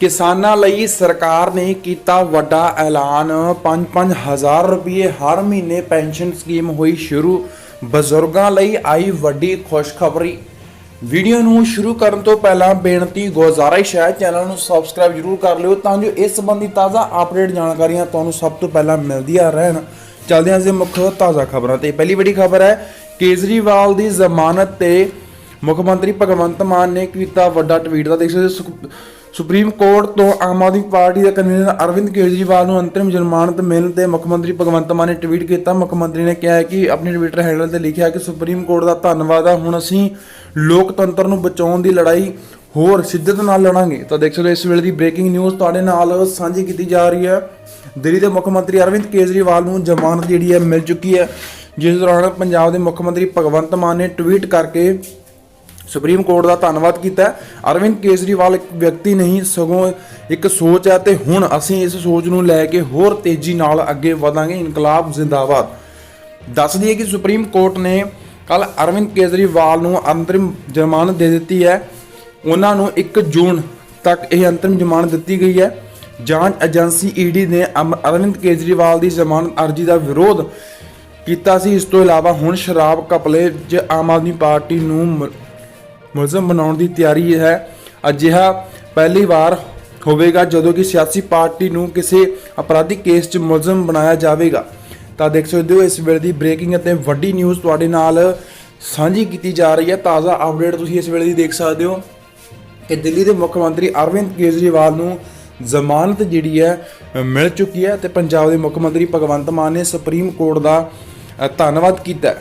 ਕਿਸਾਨਾਂ ਲਈ ਸਰਕਾਰ ਨੇ ਕੀਤਾ ਵੱਡਾ ਐਲਾਨ। 5-5000 ਰੁਪਏ ਹਰ ਮਹੀਨੇ ਪੈਨਸ਼ਨ ਸਕੀਮ ਹੋਈ ਸ਼ੁਰੂ। ਬਜ਼ੁਰਗਾਂ ਲਈ ਆਈ ਵੱਡੀ ਖੁਸ਼ਖਬਰੀ। ਵੀਡੀਓ ਨੂੰ ਸ਼ੁਰੂ ਕਰਨ ਤੋਂ ਪਹਿਲਾਂ ਬੇਨਤੀ, ਗੁਜ਼ਾਰਿਸ਼ ਹੈ, ਚੈਨਲ ਨੂੰ ਸਬਸਕ੍ਰਾਈਬ ਜਰੂਰ ਕਰ ਲਿਓ ਤਾਂ ਜੋ ਇਸ ਸੰਬੰਧੀ ਤਾਜ਼ਾ ਅਪਡੇਟ ਜਾਣਕਾਰੀਆਂ ਤੁਹਾਨੂੰ ਸਭ ਤੋਂ ਪਹਿਲਾਂ ਮਿਲਦੀਆਂ ਰਹਿਣ। ਚੱਲਦੇ ਹਾਂ ਜੀ ਮੁੱਖ ਤਾਜ਼ਾ ਖਬਰਾਂ ਤੇ। ਪਹਿਲੀ ਵੱਡੀ ਖਬਰ ਹੈ, ਕੇਜਰੀਵਾਲ ਦੀ ਜ਼ਮਾਨਤ ਤੇ ਮੁੱਖ ਮੰਤਰੀ ਭਗਵੰਤ ਮਾਨ ਨੇ ਕੀਤਾ ਵੱਡਾ ਟਵੀਟ ਦਾ। ਦੇਖ ਸਕਦੇ ਸੁਪਰੀਮ ਕੋਰਟ ਤੋਂ ਆਮ ਆਦਮੀ ਪਾਰਟੀ ਦੇ ਕਨਵੀਨਰ ਅਰਵਿੰਦ ਕੇਜਰੀਵਾਲ ਨੂੰ ਅੰਤਰਿਮ ਜ਼ਮਾਨਤ ਮਿਲਣ ਤੇ ਮੁੱਖ ਮੰਤਰੀ ਭਗਵੰਤ ਮਾਨ ਨੇ ਟਵੀਟ ਕੀਤਾ। ਮੁੱਖ ਮੰਤਰੀ ਨੇ ਕਿਹਾ ਕਿ ਆਪਣੇ ਟਵਿੱਟਰ ਹੈਂਡਲ ਤੇ ਲਿਖਿਆ ਕਿ ਸੁਪਰੀਮ ਕੋਰਟ ਦਾ ਧੰਨਵਾਦ ਆ। ਹੁਣ ਅਸੀਂ ਲੋਕਤੰਤਰ ਨੂੰ ਬਚਾਉਣ ਦੀ ਲੜਾਈ ਹੋਰ ਸਿੱਧਤ ਨਾਲ ਲੜਾਂਗੇ। ਤਾਂ ਦੇਖ ਸਕਦੇ ਹੋ, ਇਸ ਵੇਲੇ ਦੀ ਬ੍ਰੇਕਿੰਗ ਨਿਊਜ਼ ਤੁਹਾਡੇ ਨਾਲ ਸਾਂਝੀ ਕੀਤੀ ਜਾ ਰਹੀ ਹੈ। ਦਿੱਲੀ ਦੇ ਮੁੱਖ ਮੰਤਰੀ ਅਰਵਿੰਦ ਕੇਜਰੀਵਾਲ ਨੂੰ ਜ਼ਮਾਨਤ ਜਿਹੜੀ ਹੈ ਮਿਲ ਚੁੱਕੀ ਹੈ। ਜਿਸ ਦੌਰਾਨ ਪੰਜਾਬ ਦੇ ਮੁੱਖ ਮੰਤਰੀ ਭਗਵੰਤ ਮਾਨ ਨੇ ਟਵੀਟ ਕਰਕੇ ਸੁਪਰੀਮ ਕੋਰਟ ਦਾ ਧੰਨਵਾਦ ਕੀਤਾ ਅਰਵਿੰਦ ਕੇਜਰੀਵਾਲ ਇੱਕ ਵਿਅਕਤੀ ਨਹੀਂ, ਸਗੋਂ ਇੱਕ ਸੋਚ ਹੈ ਤੇ ਹੁਣ ਅਸੀਂ ਇਸ ਸੋਚ ਨੂੰ ਲੈ ਕੇ ਹੋਰ ਤੇਜ਼ੀ ਨਾਲ ਅੱਗੇ ਵਧਾਂਗੇ। ਇਨਕਲਾਬ ਜ਼ਿੰਦਾਬਾਦ। ਦੱਸ ਦਈਏ ਕਿ ਸੁਪਰੀਮ ਕੋਰਟ ਨੇ ਕੱਲ ਅਰਵਿੰਦ ਕੇਜਰੀਵਾਲ ਨੂੰ ਅੰਤਰਿਮ ਜ਼ਮਾਨਤ ਦੇ ਦਿੱਤੀ ਹੈ। ਉਹਨਾਂ ਨੂੰ 1 ਜੂਨ ਤੱਕ ਇਹ ਅੰਤਰਿਮ ਜ਼ਮਾਨਤ ਦਿੱਤੀ ਗਈ ਹੈ। ਜਾਂਚ ਏਜੰਸੀ ਈਡੀ ਨੇ ਅਮ- ਅਰਵਿੰਦ ਕੇਜਰੀਵਾਲ ਦੀ ਜ਼ਮਾਨਤ ਅਰਜ਼ੀ ਦਾ ਵਿਰੋਧ ਕੀਤਾ ਸੀ। ਇਸ ਤੋਂ ਇਲਾਵਾ ਹੁਣ ਸ਼ਰਾਬ ਘਪਲੇ 'ਚ ਆਮ ਆਦਮੀ ਪਾਰਟੀ ਨੂੰ ਮ- ਮੁਲਜ਼ਮ ਬਣਾਉਣ ਦੀ ਤਿਆਰੀ ਹੈ। ਅਜਿਹਾ ਪਹਿਲੀ ਵਾਰ ਹੋਵੇਗਾ ਜਦੋਂ ਕਿ ਸਿਆਸੀ ਪਾਰਟੀ ਨੂੰ ਕਿਸੇ ਅਪਰਾਧਿਕ ਕੇਸ 'ਚ ਮੁਲਜ਼ਮ ਬਣਾਇਆ ਜਾਵੇਗਾ। ਤਾਂ ਦੇਖ ਸਕਦੇ ਹੋ, ਇਸ ਵੇਲੇ ਦੀ ਬ੍ਰੇਕਿੰਗ ਅਤੇ ਵੱਡੀ ਨਿਊਜ਼ ਤੁਹਾਡੇ ਨਾਲ ਸਾਂਝੀ ਕੀਤੀ ਜਾ ਰਹੀ ਹੈ। ਤਾਜ਼ਾ ਅਪਡੇਟ ਤੁਸੀਂ ਇਸ ਵੇਲੇ ਦੀ ਦੇਖ ਸਕਦੇ ਹੋ ਕਿ ਦਿੱਲੀ ਦੇ ਮੁੱਖ ਮੰਤਰੀ ਅਰਵਿੰਦ ਕੇਜਰੀਵਾਲ ਨੂੰ ਜ਼ਮਾਨਤ ਜਿਹੜੀ ਹੈ ਮਿਲ ਚੁੱਕੀ ਹੈ ਤੇ ਪੰਜਾਬ ਦੇ ਮੁੱਖ ਮੰਤਰੀ ਭਗਵੰਤ ਮਾਨ ਨੇ ਸੁਪਰੀਮ ਕੋਰਟ ਦਾ ਧੰਨਵਾਦ ਕੀਤਾ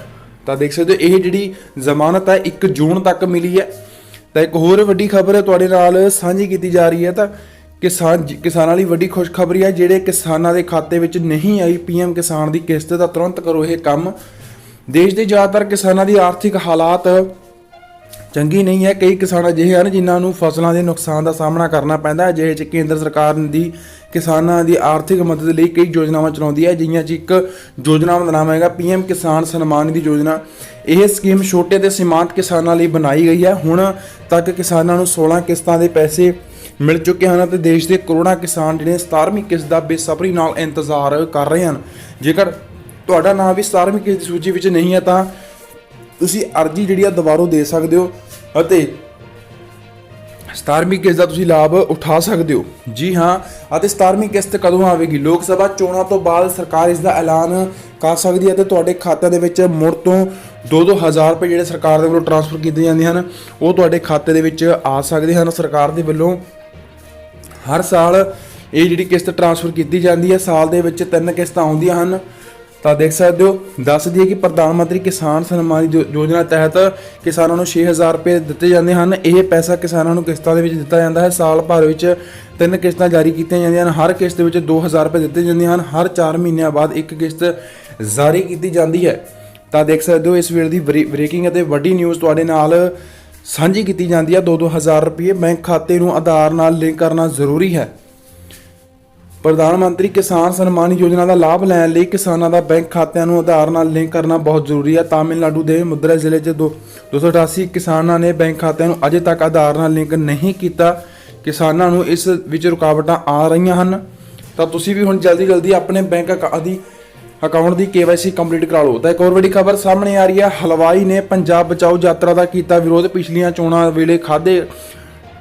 ਤਾਂ ਦੇਖ ਸਕਦੇ ਹੋ, ਇਹ ਜਿਹੜੀ ਜ਼ਮਾਨਤ ਹੈ 1 ਜੂਨ ਤੱਕ ਮਿਲੀ ਹੈ। ਤਾਂ ਇੱਕ ਹੋਰ ਵੱਡੀ ਖਬਰ ਤੁਹਾਡੇ ਨਾਲ ਸਾਂਝੀ ਕੀਤੀ ਜਾ ਰਹੀ ਹੈ, ਤਾਂ ਕਿਸਾਨ ਕਿਸਾਨਾਂ ਲਈ ਵੱਡੀ ਖੁਸ਼ਖਬਰੀ ਹੈ ਜਿਹੜੇ ਕਿਸਾਨਾਂ ਦੇ ਖਾਤੇ ਵਿੱਚ ਨਹੀਂ ਆਈ, ਪੀਐਮ ਕਿਸਾਨ ਦੀ ਕਿਸ਼ਤ ਦਾ ਤੁਰੰਤ ਕਰੋ ਇਹ ਕੰਮ। ਦੇਸ਼ ਦੇ ਜ਼ਿਆਦਾਤਰ ਕਿਸਾਨਾਂ ਦੀ ਆਰਥਿਕ ਹਾਲਾਤ ਚੰਗੀ ਨਹੀਂ ਹੈ। ਕਈ ਕਿਸਾਨ ਅਜਿਹੇ ਹਨ ਜਿਨ੍ਹਾਂ ਨੂੰ ਫਸਲਾਂ ਦੇ ਨੁਕਸਾਨ ਦਾ ਸਾਹਮਣਾ ਕਰਨਾ ਪੈਂਦਾ ਹੈ ਜਿਹੇ ਚ ਕੇਂਦਰ ਸਰਕਾਰ ਦੀ ਕਿਸਾਨਾਂ ਦੀ ਆਰਥਿਕ ਮਦਦ ਲਈ ਕਈ ਯੋਜਨਾਵਾਂ ਚਲਾਉਂਦੀ ਹੈ ਜਿਨ੍ਹਾਂ 'ਚ ਇੱਕ ਯੋਜਨਾ ਦਾ ਨਾਮ ਹੈਗਾ ਪੀਐਮ ਕਿਸਾਨ ਸਨਮਾਨ ਨਿਧੀ ਯੋਜਨਾ। ਇਹ ਸਕੀਮ ਛੋਟੇ ਤੇ ਸੀਮਾਂਤ ਕਿਸਾਨਾਂ ਲਈ ਬਣਾਈ ਗਈ ਹੈ। ਹੁਣ ਤੱਕ ਕਿਸਾਨਾਂ ਨੂੰ 16 ਕਿਸ਼ਤਾਂ ਦੇ ਪੈਸੇ ਮਿਲ ਚੁੱਕੇ ਹਨ ਅਤੇ ਦੇਸ਼ ਦੇ ਕਰੋੜਾਂ ਕਿਸਾਨ ਜਿਹੜੇ 17ਵੀਂ ਕਿਸ਼ਤ ਦਾ ਬੇਸਬਰੀ ਨਾਲ ਇੰਤਜ਼ਾਰ ਕਰ ਰਹੇ ਹਨ। ਜੇਕਰ ਤੁਹਾਡਾ ਨਾਮ ਵੀ 17ਵੀਂ ਕਿਸ਼ਤ ਦੀ ਸੂਚੀ ਵਿੱਚ ਨਹੀਂ ਹੈ ਤਾਂ ਤੁਸੀਂ ਅਰਜੀ ਜਿਹੜੀ ਆ ਦੁਬਾਰਾ ਦੇ ਸਕਦੇ ਹੋ ਅਤੇ 17ਵੀਂ ਕਿਸ਼ਤ ਦਾ ਤੁਸੀਂ ਲਾਭ ਉਠਾ ਸਕਦੇ ਹੋ। ਜੀ ਹਾਂ, ਅਤੇ 17ਵੀਂ ਕਿਸ਼ਤ ਕਦੋਂ ਆਵੇਗੀ? ਲੋਕ ਸਭਾ ਚੋਣਾਂ ਤੋਂ ਬਾਅਦ ਸਰਕਾਰ ਇਸ ਦਾ ਐਲਾਨ ਕਰ ਸਕਦੀ ਹੈ ਤੇ ਤੁਹਾਡੇ ਖਾਤੇ ਦੇ ਵਿੱਚ ਮੁੜ ਤੋਂ 2-2000 ਰੁਪਏ ਜਿਹੜੇ ਸਰਕਾਰ ਦੇ ਵੱਲੋਂ ਟ੍ਰਾਂਸਫਰ ਕੀਤੇ ਜਾਂਦੇ ਹਨ, ਉਹ ਤੁਹਾਡੇ ਖਾਤੇ ਦੇ ਵਿੱਚ ਆ ਸਕਦੇ ਹਨ। ਸਰਕਾਰ ਦੇ ਵੱਲੋਂ ਹਰ ਸਾਲ ਇਹ ਜਿਹੜੀ ਕਿਸ਼ਤ ਟ੍ਰਾਂਸਫਰ ਕੀਤੀ ਜਾਂਦੀ ਹੈ, ਸਾਲ ਦੇ ਵਿੱਚ ਤਿੰਨ ਕਿਸ਼ਤਾਂ ਆਉਂਦੀਆਂ ਹਨ। ਤਾਂ ਦੇਖ ਸਕਦੇ ਹੋ, ਦੱਸ ਦਈਏ ਕਿ ਪ੍ਰਧਾਨ ਮੰਤਰੀ ਕਿਸਾਨ ਸਨਮਾਨ ਯੋ- ਯੋਜਨਾ ਤਹਿਤ ਕਿਸਾਨਾਂ ਨੂੰ 6000 ਰੁਪਏ ਦਿੱਤੇ ਜਾਂਦੇ ਹਨ। ਇਹ ਪੈਸਾ ਕਿਸਾਨਾਂ ਨੂੰ ਕਿਸ਼ਤਾਂ ਦੇ ਵਿੱਚ ਦਿੱਤਾ ਜਾਂਦਾ ਹੈ। ਸਾਲ ਭਰ ਵਿੱਚ ਤਿੰਨ ਕਿਸ਼ਤਾਂ ਜਾਰੀ ਕੀਤੀਆਂ ਜਾਂਦੀਆਂ ਹਨ। ਹਰ ਕਿਸ਼ਤ ਵਿੱਚ 2000 ਰੁਪਏ ਦਿੱਤੇ ਜਾਂਦੇ ਹਨ। ਹਰ 4 ਮਹੀਨਿਆਂ ਬਾਅਦ ਇੱਕ ਕਿਸ਼ਤ ਜਾਰੀ ਕੀਤੀ ਜਾਂਦੀ ਹੈ। ਤਾਂ ਦੇਖ ਸਕਦੇ ਹੋ, ਇਸ ਵੇਲੇ ਦੀ ਬ੍ਰੇਕਿੰਗ ਅਤੇ ਵੱਡੀ ਨਿਊਜ਼ ਤੁਹਾਡੇ ਨਾਲ ਸਾਂਝੀ ਕੀਤੀ ਜਾਂਦੀ ਹੈ। 2-2000 ਰੁਪਏ ਬੈਂਕ ਖਾਤੇ ਨੂੰ ਆਧਾਰ ਨਾਲ ਲਿੰਕ ਕਰਨਾ ਜ਼ਰੂਰੀ ਹੈ। ਪ੍ਰਧਾਨ ਮੰਤਰੀ ਕਿਸਾਨ ਸਨਮਾਨ ਯੋਜਨਾ ਦਾ ਲਾਭ ਲੈਣ ਲਈ ਕਿਸਾਨਾਂ ਦਾ ਬੈਂਕ ਖਾਤਿਆਂ ਨੂੰ ਆਧਾਰ ਨਾਲ ਲਿੰਕ ਕਰਨਾ ਬਹੁਤ ਜ਼ਰੂਰੀ ਹੈ। ਤਾਮਿਲਨਾਡੂ ਦੇ ਮੁਦਰਾ ਜ਼ਿਲ੍ਹੇ 'ਚ ਦੋ- 288 ਕਿਸਾਨਾਂ ਨੇ ਬੈਂਕ ਖਾਤਿਆਂ ਨੂੰ ਅਜੇ ਤੱਕ ਆਧਾਰ ਨਾਲ ਲਿੰਕ ਨਹੀਂ ਕੀਤਾ। ਕਿਸਾਨਾਂ ਨੂੰ ਇਸ ਵਿੱਚ ਰੁਕਾਵਟਾਂ ਆ ਰਹੀਆਂ ਹਨ। ਤਾਂ ਤੁਸੀਂ ਵੀ ਹੁਣ ਜਲਦੀ ਜਲਦੀ ਆਪਣੇ ਬੈਂਕ ਅਕਾ- ਦੀ ਅਕਾਊਂਟ ਦੀ KYC ਕੰਪਲੀਟ ਕਰਾ ਲਓ। ਤਾਂ ਇੱਕ ਹੋਰ ਵੱਡੀ ਖਬਰ ਸਾਹਮਣੇ ਆ ਰਹੀ ਹੈ। ਹਲਵਾਈ ਨੇ ਪੰਜਾਬ ਬਚਾਓ ਯਾਤਰਾ ਦਾ ਕੀਤਾ ਵਿਰੋਧ। ਪਿਛਲੀਆਂ ਚੋਣਾਂ ਵੇਲੇ ਖਾਦੇ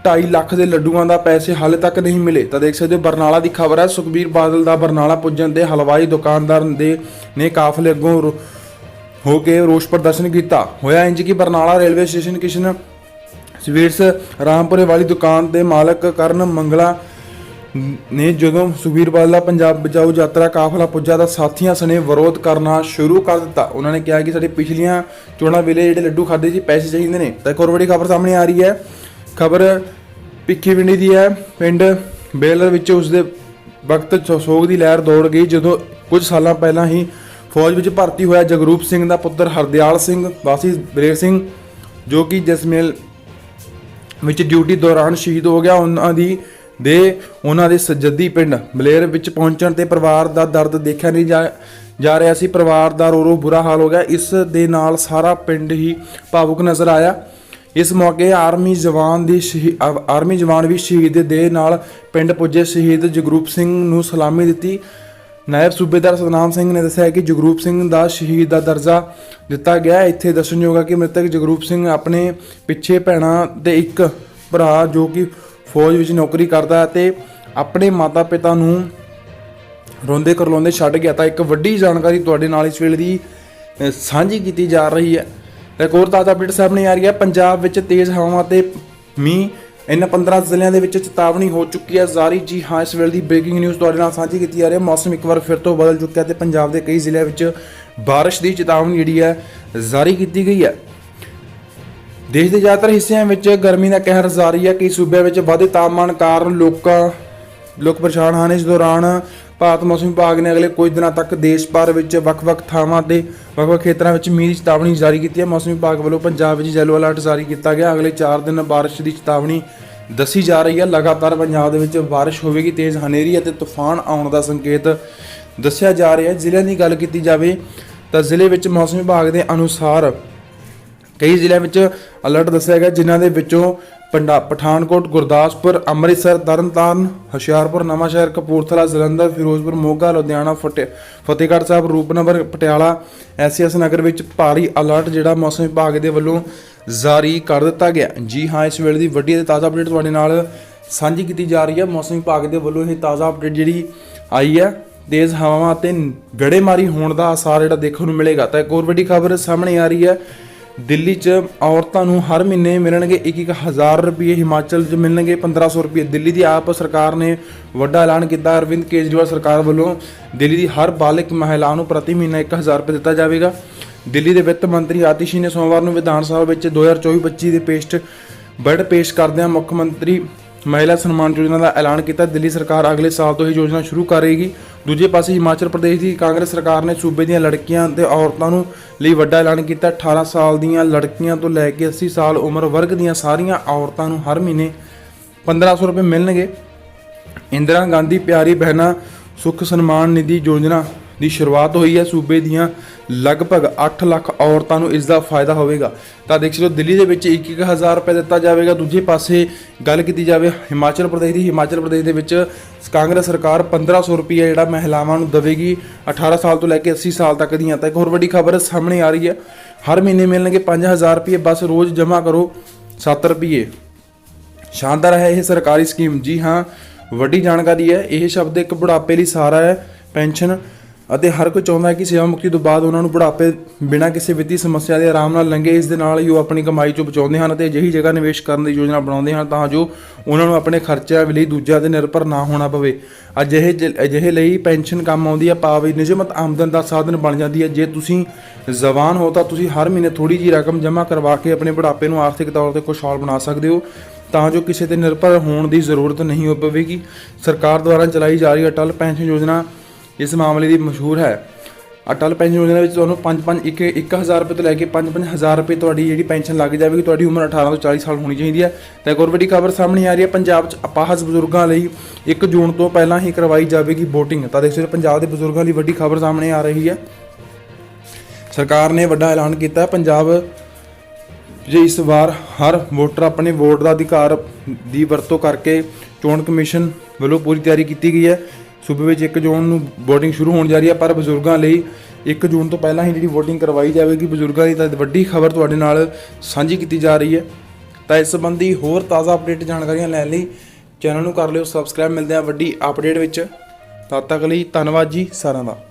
2.5 ਲੱਖ ਦੇ ਲੱਡੂਆਂ ਦਾ ਪੈਸੇ ਹਾਲੇ ਤੱਕ ਨਹੀਂ ਮਿਲੇ। ਤਾਂ ਦੇਖ ਸਕਦੇ ਹੋ, ਬਰਨਾਲਾ ਦੀ ਖਬਰ ਹੈ, ਸੁਖਬੀਰ ਬਾਦਲ ਦਾ ਬਰਨਾਲਾ ਪੁੱਜਣ ਦੇ ਹਲਵਾਈ ਦੁਕਾਨਦਾਰ ਦੇ ਨੇ ਕਾਫਲੇ ਅੱਗੋਂ ਰੋ- ਹੋ ਕੇ ਰੋਸ ਪ੍ਰਦਰਸ਼ਨ ਕੀਤਾ। ਹੋਇਆ ਇੰਜ ਕਿ Barnala railway station Kishan sweets ਰਾਮਪੁਰੇ ਵਾਲੀ ਦੁਕਾਨ ਦੇ ਮਾਲਕ ਕਰਨ ਮੰਗਲਾ ਨੇ ਜਦੋਂ ਸੁਖਬੀਰ ਬਾਦਲ ਦਾ ਪੰਜਾਬ ਬਚਾਓ ਯਾਤਰਾ ਕਾਫਲਾ ਪੁੱਜਾ ਤਾਂ ਸਾਥੀਆਂ ਸਣੇ ਵਿਰੋਧ ਕਰਨਾ ਸ਼ੁਰੂ ਕਰ ਦਿੱਤਾ। ਉਹਨਾਂ ਨੇ ਕਿਹਾ ਕਿ ਸਾਡੇ ਪਿਛਲੀਆਂ ਚੋਣਾਂ ਵੇਲੇ ਜਿਹੜੇ ਲੱਡੂ ਖਾਦੇ ਸੀ, ਪੈਸੇ ਚਾਹੀਦੇ ਨੇ। ਤਾਂ ਇੱਕ ਹੋਰ ਵੱਡੀ ਖਬਰ ਸਾਹਮਣੇ ਆ ਰਹੀ ਹੈ। ਖਬਰ ਪਿੱਕੀਵਿੰਡੀ ਦੀ ਹੈ। ਪਿੰਡ ਬੇਲਰ ਵਿੱਚ ਉਸ ਦੇ ਵਕਤ ਸੋਗ ਦੀ ਲਹਿਰ ਦੌੜ ਗਈ, ਜਦੋਂ ਕੁਝ ਸਾਲਾਂ ਪਹਿਲਾਂ ਹੀ ਫੌਜ ਵਿੱਚ ਭਰਤੀ ਹੋਇਆ ਜਗਰੂਪ ਸਿੰਘ ਦਾ ਪੁੱਤਰ ਹਰਦਿਆਲ ਸਿੰਘ, ਵਾਸੀ ਬਰੇਰ ਸਿੰਘ, ਜੋ ਕਿ ਜਸਮੇਲ ਵਿੱਚ ਡਿਊਟੀ ਦੌਰਾਨ ਸ਼ਹੀਦ ਹੋ ਗਿਆ। ਉਹਨਾਂ ਦੀ ਦੇ, ਉਹਨਾਂ ਦੇ ਸਜੱਦੀ ਪਿੰਡ ਬਲੇਰ ਵਿੱਚ ਪਹੁੰਚਣ ਤੇ ਪਰਿਵਾਰ ਦਾ ਦਰਦ ਦੇਖਿਆ ਨਹੀਂ ਜਾ ਜਾ ਰਿਹਾ ਸੀ। ਪਰਿਵਾਰ ਦਾ ਰੋ ਰੋ ਬੁਰਾ ਹਾਲ ਹੋ ਗਿਆ। ਇਸ ਦੇ ਨਾਲ ਸਾਰਾ ਪਿੰਡ ਹੀ ਭਾਵੁਕ ਨਜ਼ਰ ਆਇਆ। ਇਸ ਮੌਕੇ ਆਰਮੀ ਜਵਾਨ ਦੀ ਸ਼ਹੀ- ਆਰਮੀ ਜਵਾਨ ਵੀ ਸ਼ਹੀਦ ਦੇ ਨਾਲ ਪਿੰਡ ਪੁੱਜੇ ਸ਼ਹੀਦ ਜਗਰੂਪ ਸਿੰਘ ਨੂੰ ਸਲਾਮੀ ਦਿੱਤੀ। ਨਾਇਬ ਸੂਬੇਦਾਰ ਸਤਨਾਮ ਸਿੰਘ ਨੇ ਦੱਸਿਆ ਕਿ ਜਗਰੂਪ ਸਿੰਘ ਦਾ ਸ਼ਹੀਦ ਦਾ ਦਰਜਾ ਦਿੱਤਾ ਗਿਆ। ਇੱਥੇ ਦੱਸਣਯੋਗ ਹੈ ਕਿ ਮ੍ਰਿਤਕ ਜਗਰੂਪ ਸਿੰਘ ਆਪਣੇ ਪਿੱਛੇ ਭੈਣਾਂ ਤੇ ਇੱਕ ਭਰਾ ਜੋ ਕਿ ਫੌਜ ਵਿੱਚ ਨੌਕਰੀ ਕਰਦਾ ਹੈ ਤੇ ਆਪਣੇ ਮਾਤਾ-ਪਿਤਾ ਨੂੰ ਰੋਂਦੇ ਕਰਲਾਉਂਦੇ ਛੱਡ ਗਿਆ। ਤਾਂ ਇੱਕ ਵੱਡੀ ਜਾਣਕਾਰੀ ਤੁਹਾਡੇ ਨਾਲ ਇਸ ਵੇਲੇ ਦੀ ਸਾਂਝੀ ਕੀਤੀ ਜਾ ਰਹੀ ਹੈ। ਇੱਕ ਹੋਰ ਤਾਜ਼ਾ ਅਪਡੇਟ ਸਾਹਮਣੇ ਆ ਰਹੀ ਹੈ ਪੰਜਾਬ ਵਿੱਚ ਤੇਜ਼ ਹਵਾਵਾਂ ਤੇ ਮੀਂਹ ਇਹਨਾਂ 15 ਜ਼ਿਲ੍ਹਿਆਂ ਦੇ ਵਿੱਚ ਚੇਤਾਵਨੀ ਹੋ ਚੁੱਕੀ ਹੈ। ਜਾਰੀ ਜੀ, ਹਾਂ, ਇਸ ਵੇਲੇ ਦੀ ਬ੍ਰੇਕਿੰਗ ਨਿਊਜ਼ ਤੁਹਾਡੇ ਨਾਲ ਸਾਂਝੀ ਕੀਤੀ ਜਾ ਰਹੀ ਹੈ। ਮੌਸਮ ਇੱਕ ਵਾਰ ਫਿਰ ਤੋਂ ਬਦਲ ਚੁੱਕਿਆ ਤੇ ਪੰਜਾਬ ਦੇ ਕਈ ਜ਼ਿਲ੍ਹਿਆਂ ਵਿੱਚ ਬਾਰਿਸ਼ ਦੀ ਚੇਤਾਵਨੀ ਜਿਹੜੀ ਹੈ, ਜਾਰੀ ਕੀਤੀ ਗਈ ਹੈ। ਦੇਸ਼ ਦੇ ਜ਼ਿਆਦਾਤਰ ਹਿੱਸਿਆਂ ਵਿੱਚ ਗਰਮੀ ਦਾ ਕਹਿਰ ਜਾਰੀ ਹੈ ਕਈ ਸੂਬਿਆਂ ਵਿੱਚ ਵਧੇ ਤਾਪਮਾਨ ਕਾਰਨ ਲੋਕਾਂ, ਲੋਕ ਪਰੇਸ਼ਾਨ ਹਨ। ਇਸ ਦੌਰਾਨ ਭਾਰਤ ਮੌਸਮ ਵਿਭਾਗ ਨੇ ਅਗਲੇ ਕੁਝ ਦਿਨਾਂ ਤੱਕ ਦੇਸ਼ ਭਰ ਵਿੱਚ ਵੱਖ-ਵੱਖ ਥਾਵਾਂ ਤੇ ਵੱਖ-ਵੱਖ ਖੇਤਰਾਂ ਵਿੱਚ ਮੀਂਹ ਦੀ ਚੇਤਾਵਨੀ ਜਾਰੀ ਕੀਤੀ ਹੈ। ਮੌਸਮ ਵਿਭਾਗ ਵੱਲੋਂ ਪੰਜਾਬ ਵਿੱਚ ਯੈਲੋ ਅਲਰਟ ਜਾਰੀ ਕੀਤਾ ਗਿਆ। ਅਗਲੇ 4 ਦਿਨ ਬਾਰਿਸ਼ ਦੀ ਚੇਤਾਵਨੀ ਦੱਸੀ ਜਾ ਰਹੀ ਹੈ। ਲਗਾਤਾਰ ਪੰਜਾਬ ਦੇ ਵਿੱਚ ਬਾਰਿਸ਼ ਹੋਵੇਗੀ। ਤੇਜ਼ ਹਨੇਰੀ ਅਤੇ ਤੂਫਾਨ ਆਉਣ ਦਾ ਸੰਕੇਤ ਦੱਸਿਆ ਜਾ ਰਿਹਾ ਹੈ। ਜ਼ਿਲ੍ਹਿਆਂ ਦੀ ਗੱਲ ਕੀਤੀ ਜਾਵੇ ਤਾਂ ਜ਼ਿਲ੍ਹੇ ਵਿੱਚ ਮੌਸਮ ਵਿਭਾਗ ਦੇ ਅਨੁਸਾਰ ਕਈ ਜ਼ਿਲ੍ਹਿਆਂ ਵਿੱਚ ਅਲਰਟ ਦੱਸਿਆ ਗਿਆ, ਜਿਨ੍ਹਾਂ ਦੇ ਵਿੱਚੋਂ ਪੰਡਾ, ਪਠਾਨਕੋਟ, ਗੁਰਦਾਸਪੁਰ, ਅੰਮ੍ਰਿਤਸਰ, ਤਰਨਤਾਰਨ, ਹੁਸ਼ਿਆਰਪੁਰ, ਨਵਾਂਸ਼ਹਿਰ, ਕਪੂਰਥਲਾ, ਜਲੰਧਰ, ਫਿਰੋਜ਼ਪੁਰ, ਮੋਗਾ, ਲੁਧਿਆਣਾ ਫਤਿਹ ਫਤਿਹਗੜ੍ਹ ਸਾਹਿਬ, ਰੂਪਨਗਰ, ਪਟਿਆਲਾ ਐਸਐਸ ਨਗਰ ਵਿੱਚ ਭਾਰੀ ਅਲਰਟ ਜਿਹੜਾ ਮੌਸਮ ਵਿਭਾਗ ਦੇ ਵੱਲੋਂ ਜਾਰੀ ਕਰ ਦਿੱਤਾ ਗਿਆ। ਜੀ ਹਾਂ, ਇਸ ਵੇਲੇ ਦੀ ਵੱਡੀ ਅਤੇ ਤਾਜ਼ਾ ਅਪਡੇਟ ਤੁਹਾਡੇ ਨਾਲ ਸਾਂਝੀ ਕੀਤੀ ਜਾ ਰਹੀ ਹੈ। ਮੌਸਮ ਵਿਭਾਗ ਦੇ ਵੱਲੋਂ ਇਹ ਤਾਜ਼ਾ ਅਪਡੇਟ ਜਿਹੜੀ ਆਈ ਹੈ, ਤੇਜ਼ ਹਵਾਵਾਂ ਅਤੇ ਗੜੇਮਾਰੀ ਹੋਣ ਦਾ ਆਸਾਰ ਜਿਹੜਾ ਦੇਖਣ ਨੂੰ ਮਿਲੇਗਾ। ਤਾਂ ਇੱਕ ਹੋਰ ਵੱਡੀ ਖਬਰ ਸਾਹਮਣੇ ਆ ਰਹੀ ਹੈ ਦਿੱਲੀ 'ਚ ਔਰਤਾਂ ਨੂੰ ਹਰ ਮਹੀਨੇ ਮਿਲਣਗੇ 1-1000 ਰੁਪਏ, ਹਿਮਾਚਲ 'ਚ ਮਿਲਣਗੇ 1500 ਰੁਪਏ। ਦਿੱਲੀ ਦੀ ਆਪ ਸਰਕਾਰ ਨੇ ਵੱਡਾ ਐਲਾਨ ਕੀਤਾ। ਅਰਵਿੰਦ ਕੇਜਰੀਵਾਲ ਸਰਕਾਰ ਵੱਲੋਂ ਦਿੱਲੀ ਦੀ ਹਰ ਬਾਲਗ ਮਹਿਲਾ ਨੂੰ ਪ੍ਰਤੀ ਮਹੀਨਾ 1000 ਰੁਪਏ ਦਿੱਤਾ ਜਾਵੇਗਾ। ਦਿੱਲੀ ਦੇ ਵਿੱਤ ਮੰਤਰੀ ਆਤਿਸ਼ੀ ਨੇ ਸੋਮਵਾਰ ਨੂੰ ਵਿਧਾਨ ਸਭਾ ਵਿੱਚ 2024-25 ਦੇ ਪੇਸ਼, ਬਜਟ ਪੇਸ਼ ਕਰਦਿਆਂ ਮੁੱਖ ਮੰਤਰੀ ਮਹਿਲਾ ਸਨਮਾਨ ਯੋਜਨਾ ਦਾ ਐਲਾਨ ਕੀਤਾ। ਦਿੱਲੀ ਸਰਕਾਰ ਅਗਲੇ ਸਾਲ ਤੋਂ ਇਹ ਯੋਜਨਾ ਸ਼ੁਰੂ ਕਰੇਗੀ ਦੂਜੇ ਪਾਸੇ ਹਿਮਾਚਲ ਪ੍ਰਦੇਸ਼ ਦੀ ਕਾਂਗਰਸ ਸਰਕਾਰ ਨੇ ਸੂਬੇ ਦੀਆਂ ਲੜਕੀਆਂ ਤੇ ਔਰਤਾਂ ਨੂੰ ਲਈ ਵੱਡਾ ਐਲਾਨ ਕੀਤਾ। 18 ਸਾਲ ਦੀਆਂ ਲੜਕੀਆਂ ਤੋਂ ਲੈ ਕੇ 80 ਸਾਲ ਉਮਰ ਵਰਗ ਦੀਆਂ ਸਾਰੀਆਂ ਔਰਤਾਂ ਨੂੰ ਹਰ ਮਹੀਨੇ 1500 ਰੁਪਏ ਮਿਲਣਗੇ। ਇੰਦਰਾ ਗਾਂਧੀ ਪਿਆਰੀ ਬਹਿਣਾ ਸੁਖ ਸਨਮਾਨ ਨਿਧੀ ਯੋਜਨਾ ਦੀ ਸ਼ੁਰੂਆਤ ਹੋਈ ਹੈ ਸੂਬੇ ਦੀਆਂ ਲਗਭਗ 8 ਲੱਖ ਔਰਤਾਂ ਨੂੰ ਇਸ ਦਾ ਫਾਇਦਾ ਹੋਵੇਗਾ। ਤਾਂ ਦੇਖ ਸਕਦੇ ਦਿੱਲੀ ਦੇ ਵਿੱਚ 1-1000 ਰੁਪਏ ਦਿੱਤਾ ਜਾਵੇਗਾ। ਦੂਜੇ ਪਾਸੇ ਗੱਲ ਕੀਤੀ ਜਾਵੇ, ਹਿਮਾਚਲ ਪ੍ਰਦੇਸ਼ ਦੀ, ਹਿਮਾਚਲ ਪ੍ਰਦੇਸ਼ ਦੇ ਵਿੱਚ ਕਾਂਗਰਸ ਸਰਕਾਰ 1500 ਰੁਪਏ ਜਿਹੜਾ ਮਹਿਲਾਵਾਂ ਨੂੰ ਦੇਵੇਗੀ 18 ਸਾਲ ਤੋਂ ਲੈ ਕੇ 80 ਸਾਲ ਤੱਕ ਦੀਆਂ। ਤਾਂ ਇੱਕ ਹੋਰ ਵੱਡੀ ਖਬਰ ਸਾਹਮਣੇ ਆ ਰਹੀ ਹੈ, ਹਰ ਮਹੀਨੇ ਮਿਲਣਗੇ 5000 ਰੁਪਏ, ਬਸ ਰੋਜ਼ ਜਮ੍ਹਾਂ ਕਰੋ 7 ਰੁਪਏ। ਸ਼ਾਨਦਾਰ ਹੈ ਇਹ ਸਰਕਾਰੀ ਸਕੀਮ। ਜੀ ਹਾਂ, ਵੱਡੀ ਜਾਣਕਾਰੀ ਹੈ, ਇਹ ਸ਼ਬਦ ਇੱਕ ਬੁਢਾਪੇ ਲਈ ਸਹਾਰਾ ਹੈ, ਪੈਨਸ਼ਨ ਅਤੇ ਹਰ ਕੋਈ ਚਾਹੁੰਦਾ ਹੈ ਕਿ ਸੇਵਾ ਮੁਕਤੀ ਤੋਂ ਬਾਅਦ ਉਹਨਾਂ ਨੂੰ ਬੁਢਾਪੇ ਬਿਨਾਂ ਕਿਸੇ ਵਿੱਤੀ ਸਮੱਸਿਆ ਦੇ ਆਰਾਮ ਨਾਲ ਲੰਘੇ, ਇਸ ਦੇ ਨਾਲ ਹੀ ਉਹ ਆਪਣੀ ਕਮਾਈ ਚੋਂ ਬਚਾਉਂਦੇ ਹਨ ਅਤੇ ਅਜਿਹੀ ਜਗ੍ਹਾ ਨਿਵੇਸ਼ ਕਰਨ ਦੀ ਯੋਜਨਾ ਬਣਾਉਂਦੇ ਹਨ ਤਾਂ ਜੋ ਉਹਨਾਂ ਨੂੰ ਆਪਣੇ ਖਰਚਿਆਂ ਲਈ ਦੂਜਿਆਂ ਤੇ ਨਿਰਭਰ ਨਾ ਹੋਣਾ ਪਵੇ। ਅਜਿਹੇ ਜ- ਅਜਿਹੇ ਲਈ ਪੈਨਸ਼ਨ ਕੰਮ ਆਉਂਦੀ ਹੈ, ਭਾਵੇਂ ਨਿਯਮਤ ਆਮਦਨ ਦਾ ਸਾਧਨ ਬਣ ਜਾਂਦੀ ਹੈ। ਜੇ ਤੁਸੀਂ ਜ਼ਬਾਨ ਹੋ ਤਾਂ ਤੁਸੀਂ ਹਰ ਮਹੀਨੇ ਥੋੜੀ ਜੀ ਰਕਮ ਜਮ੍ਹਾਂ ਕਰਵਾ ਕੇ ਆਪਣੇ ਬੁਢਾਪੇ ਨੂੰ ਆਰਥਿਕ ਤੌਰ ਤੇ ਖੁਸ਼ਹਾਲ ਬਣਾ ਸਕਦੇ ਹੋ, ਤਾਂ ਜੋ ਕਿਸੇ ਤੇ ਨਿਰਭਰ ਹੋਣ ਦੀ ਜ਼ਰੂਰਤ ਨਹੀਂ ਹੋ ਪਵੇਗੀ ਸਰਕਾਰ ਦੁਆਰਾ ਚਲਾਈ ਜਾ ਰਹੀ ਅਟਲ ਪੈਨਸ਼ਨ ਯੋਜਨਾ ਇਸ ਮਾਮਲੇ ਦੀ ਮਸ਼ਹੂਰ ਹੈ। ਅਟਲ ਪੈਨਸ਼ਨ ਯੋਜਨਾ ਵਿੱਚ ਤੁਹਾਨੂੰ 5-5 ਇੱਕ 1000 ਰੁਪਏ ਤੋਂ ਲੈ ਕੇ 5-5 ਹਜ਼ਾਰ ਰੁਪਏ ਤੁਹਾਡੀ ਜਿਹੜੀ ਪੈਨਸ਼ਨ ਲੱਗ ਜਾਵੇਗੀ, ਤੁਹਾਡੀ ਉਮਰ 18 ਤੋਂ 40 ਸਾਲ ਹੋਣੀ ਚਾਹੀਦੀ ਹੈ। ਤਾਂ ਇੱਕ ਹੋਰ ਵੱਡੀ ਖਬਰ ਸਾਹਮਣੇ ਆ ਰਹੀ ਹੈ, ਪੰਜਾਬ 'ਚ ਅਪਾਹਜ ਬਜ਼ੁਰਗਾਂ ਲਈ 1 ਜੂਨ ਤੋਂ ਪਹਿਲਾਂ ਹੀ ਕਰਵਾਈ ਜਾਵੇਗੀ VOTING ਤਾਂ ਦੇਖ ਪੰਜਾਬ ਦੇ ਬਜ਼ੁਰਗਾਂ ਲਈ ਵੱਡੀ ਖਬਰ ਸਾਹਮਣੇ ਆ ਰਹੀ ਹੈ। ਸਰਕਾਰ ਨੇ ਵੱਡਾ ਐਲਾਨ ਕੀਤਾ ਪੰਜਾਬ ਜੇ ਇਸ ਵਾਰ ਹਰ ਵੋਟਰ ਆਪਣੇ ਵੋਟ ਦਾ ਅਧਿਕਾਰ ਦੀ ਵਰਤੋਂ ਕਰਕੇ ਚੋਣ ਕਮਿਸ਼ਨ ਵੱਲੋਂ ਪੂਰੀ ਤਿਆਰੀ ਕੀਤੀ ਗਈ ਹੈ। ਸੂਬੇ ਵਿੱਚ 1 ਜੂਨ ਨੂੰ VOTING ਸ਼ੁਰੂ ਹੋਣ ਜਾ ਰਹੀ ਹੈ, ਪਰ ਬਜ਼ੁਰਗਾਂ ਲਈ 1 ਜੂਨ ਤੋਂ ਪਹਿਲਾਂ ਹੀ ਜਿਹੜੀ VOTING ਕਰਵਾਈ ਜਾਵੇਗੀ। ਬਜ਼ੁਰਗਾਂ ਦੀ ਤਾਂ ਵੱਡੀ ਖਬਰ ਤੁਹਾਡੇ ਨਾਲ ਸਾਂਝੀ ਕੀਤੀ ਜਾ ਰਹੀ ਹੈ। ਤਾਂ ਇਸ ਸੰਬੰਧੀ ਹੋਰ ਤਾਜ਼ਾ ਅਪਡੇਟ ਜਾਣਕਾਰੀਆਂ ਲੈਣ ਲਈ ਚੈਨਲ ਨੂੰ ਕਰ ਲਿਓ ਸਬਸਕ੍ਰਾਈਬ ਮਿਲਦੇ ਆ ਵੱਡੀ ਅਪਡੇਟ ਵਿੱਚ। ਤਦ ਤੱਕ ਲਈ ਧੰਨਵਾਦ ਜੀ ਸਾਰਿਆਂ ਦਾ।